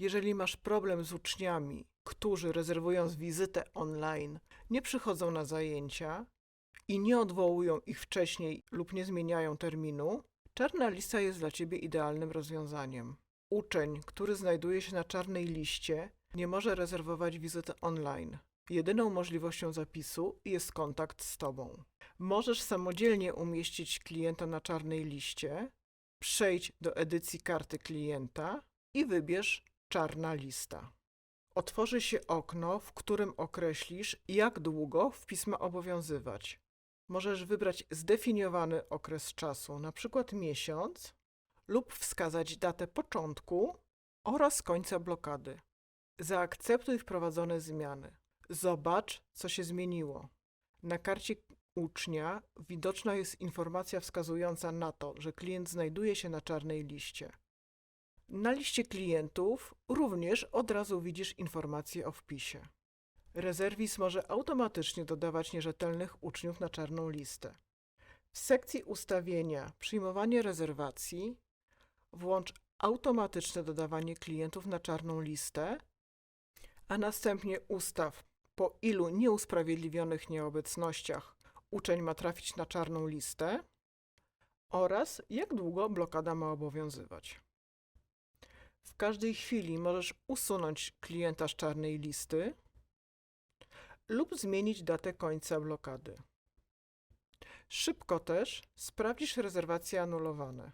Jeżeli masz problem z uczniami, którzy rezerwując wizytę online, nie przychodzą na zajęcia i nie odwołują ich wcześniej lub nie zmieniają terminu, czarna lista jest dla Ciebie idealnym rozwiązaniem. Uczeń, który znajduje się na czarnej liście, nie może rezerwować wizyty online. Jedyną możliwością zapisu jest kontakt z Tobą. Możesz samodzielnie umieścić klienta na czarnej liście, przejdź do edycji karty klienta i wybierz czarna lista. Otworzy się okno, w którym określisz, jak długo wpis ma obowiązywać. Możesz wybrać zdefiniowany okres czasu, np. miesiąc, lub wskazać datę początku oraz końca blokady. Zaakceptuj wprowadzone zmiany. Zobacz, co się zmieniło. Na karcie ucznia widoczna jest informacja wskazująca na to, że klient znajduje się na czarnej liście. Na liście klientów również od razu widzisz informację o wpisie. Rezerwis może automatycznie dodawać nierzetelnych uczniów na czarną listę. W sekcji ustawienia przyjmowanie rezerwacji włącz automatyczne dodawanie klientów na czarną listę, a następnie ustaw po ilu nieusprawiedliwionych nieobecnościach uczeń ma trafić na czarną listę oraz jak długo blokada ma obowiązywać. W każdej chwili możesz usunąć klienta z czarnej listy lub zmienić datę końca blokady. Szybko też sprawdzisz rezerwacje anulowane.